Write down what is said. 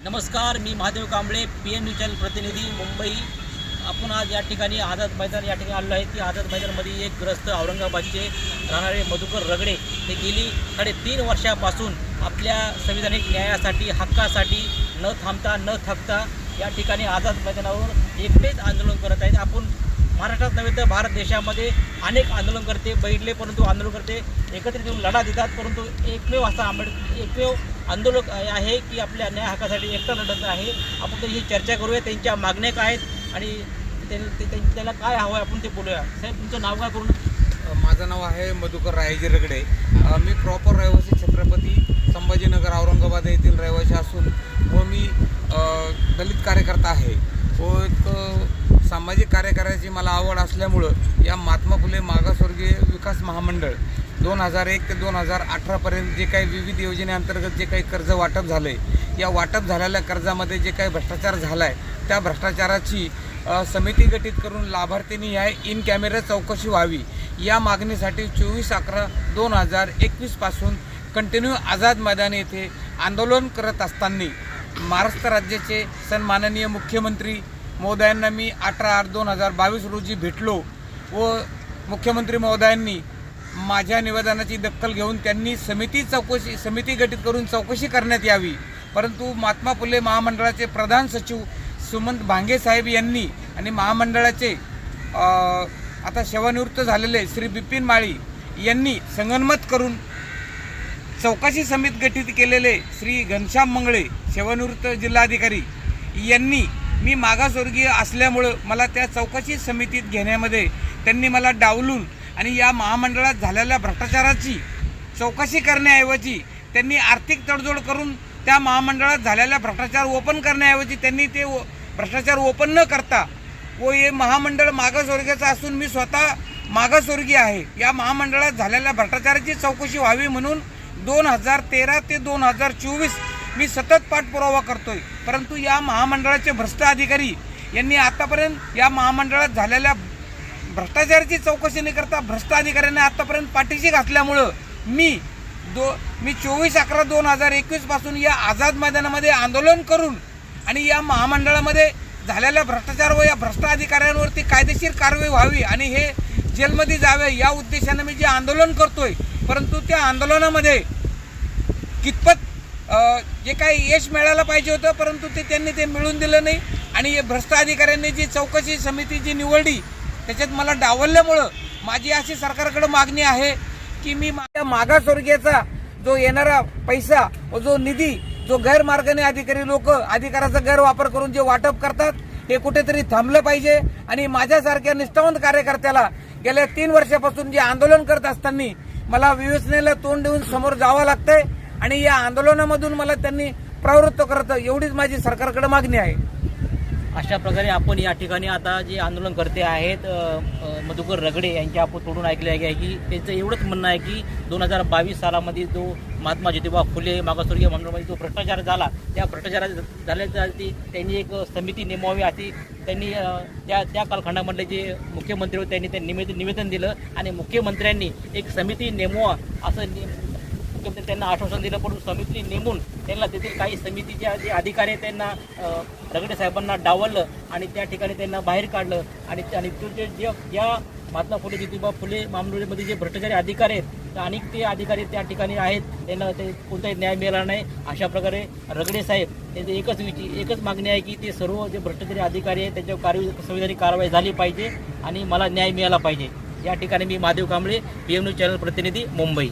नमस्कार मी Mahadev Kamble P M news channel प्रतिनिधी मुंबई. आपण आज या ठिकाणी आझाद मैदान या ठिकाणी आलेलो आहे. की आझाद मैदानमध्ये एक ग्रस्त औरंगाबादचे राहणारे मधुकर रगडे ते गेली साडेतीन वर्षापासून आपल्या संविधानिक न्यायासाठी हक्कासाठी न थांबता न थकता या ठिकाणी आझाद मैदानावर एकटेच आंदोलन करत आहेत. आपण महाराष्ट्रात नव्हे तर भारत देशामध्ये अनेक आंदोलनकर्ते बैठले परंतु आंदोलनकर्ते एकत्रित येऊन लढा देतात. परंतु एकमेव असा आंबेड एकमेव आंदोलक आहे की आपल्या न्याय हक्कासाठी एकटा लढत आहे. आपण ही चर्चा करूया त्यांच्या मागण्या काय आहेत आणि ते- त्याला काय हवं आहे आपण ते बोलूया. साहेब तुमचं नाव काय करून माझं नाव आहे मधुकर रायजी रगडे. मी प्रॉपर रहिवासी छत्रपती संभाजीनगर औरंगाबाद येथील रहिवासी असून व मी दलित कार्यकर्ता आहे. व एक सामाजिक कार्य करायची मला आवड असल्यामुळं या महात्मा फुले मागासवर्गीय विकास महामंडळ दोन हजार एक ते दोन हजार अठरापर्यंत जे काही विविध योजनेअंतर्गत जे काही कर्ज वाटप झालं आहे या वाटप झालेल्या कर्जामध्ये जे काही भ्रष्टाचार झाला आहे त्या भ्रष्टाचाराची समिती गठीत करून लाभार्थींनी या इन कॅमेरा चौकशी व्हावी या मागणीसाठी चोवीस अकरा दोन हजार एकवीसपासून कंटिन्यू आझाद मैदान येथे आंदोलन करत असताना महाराष्ट्र राज्याचे सन्माननीय मुख्यमंत्री महोदयांना मी अठरा आठ दोन हजार बावीस रोजी भेटलो व मुख्यमंत्री महोदयांनी माझ्या निवेदनाची दखल घेऊन त्यांनी समिती चौकशी समिती गठीत करून चौकशी करण्यात यावी. परंतु महात्मा फुले महामंडळाचे प्रधान सचिव सुमंत भांगे साहेब यांनी आणि महामंडळाचे आता सेवानिवृत्त झालेले श्री बिपिन माळी यांनी संगनमत करून चौकशी समिती गठीत केलेले श्री घनश्याम मंगळे सेवानिवृत्त जिल्हाधिकारी यांनी मी मागासवर्गीय असल्यामुळं मला त्या चौकशी समितीत घेण्यामध्ये त्यांनी मला डावलून आणि या महामंडळात झालेल्या भ्रष्टाचाराची चौकशी करण्याऐवजी त्यांनी आर्थिक तडजोड करून त्या महामंडळात झालेला भ्रष्टाचार ओपन करण्याऐवजी त्यांनी ते भ्रष्टाचार ओपन न करता व हे महामंडळ मागासवर्गीयाचं असून मी स्वतः मागासवर्गीय आहे. या महामंडळात झालेल्या भ्रष्टाचाराची चौकशी व्हावी म्हणून दोन हजार तेरा ते दोन हजार चोवीस मी सतत पाठपुरावा करतोय. परंतु या महामंडळाचे भ्रष्ट अधिकारी यांनी आतापर्यंत या महामंडळात झालेल्या भ्रष्टाचाराची चौकशी न करता भ्रष्ट अधिकाऱ्यांनी आतापर्यंत पाठीशी घातल्यामुळं मी दो मी चोवीस अकरा दोन हजार एकवीसपासून या आझाद मैदानामध्ये आंदोलन करून आणि या महामंडळामध्ये झालेल्या भ्रष्टाचार व या भ्रष्ट अधिकाऱ्यांवरती कायदेशीर कारवाई व्हावी आणि हे जेलमध्ये जावे या उद्देशाने मी जे आंदोलन करतोय परंतु त्या आंदोलनामध्ये कितपत जे काही यश मिळायला पाहिजे होतं परंतु ते त्यांनी ते मिळून दिलं नाही. आणि हे भ्रष्ट अधिकाऱ्यांनी जी चौकशी समिती जी निवडली त्याच्यात मला डावलल्यामुळं माझी अशी सरकारकडे मागणी आहे की मी माझ्या मागासवर्गीयाचा जो येणारा पैसा व जो निधी जो गैरमार्गाने अधिकारी लोक अधिकाराचा गैरवापर करून जे वाटप करतात हे कुठेतरी थांबलं पाहिजे. आणि माझ्यासारख्या निष्ठावंत कार्यकर्त्याला गेल्या तीन वर्षापासून जे आंदोलन करत असताना मला विवेचनेला तोंड देऊन समोर जावं लागतंय. आणि या आंदोलनामधून मला त्यांनी प्रवृत्त करत एवढीच माझी सरकारकडे मागणी आहे. अशा प्रकारे आपण या ठिकाणी आता जे आंदोलन करते आहेत मधुकर रगडे यांच्या आपण तोडून ऐकले आहे की त्यांचं एवढंच म्हणणं आहे की दोन हजार बावीस सालामध्ये जो महात्मा ज्योतिबा फुले मागासवर्गीय मंडळामध्ये जो भ्रष्टाचार झाला त्या भ्रष्टाचारा झाल्याच्या त्यांनी एक समिती नेमावी अशी त्यांनी त्या त्या कालखंडामधले जे मुख्यमंत्री होते त्यांनी ते निवेदन निवेदन दिलं आणि मुख्यमंत्र्यांनी एक समिती नेमवा असं नि- मुख्यमंत्री त्यांना आश्वासन दिलं परंतु समिती नेमून त्यांना तेथील काही समितीच्या जे अधिकारी आहेत त्यांना रगडे साहेबांना डावललं आणि त्या ठिकाणी त्यांना बाहेर काढलं. आणि आणि तुमचे जे जे ज्या महात्मा फुले ज्योतिबा फुले मामलोडीमध्ये जे भ्रष्टाचारी अधिकारी आहेत तर अनेक ते अधिकारी त्या ठिकाणी आहेत. त्यांना ते कोणताही न्याय मिळाला नाही. अशा प्रकारे रगडे साहेब त्यांची एकच विची एकच मागणी आहे की ते सर्व जे भ्रष्टाचारी अधिकारी आहेत त्यांच्यावर कार्य संविधानिक कारवाई झाली पाहिजे आणि मला न्याय मिळाला पाहिजे. या ठिकाणी मी Mahadev Kamble P M news channel प्रतिनिधी मुंबई.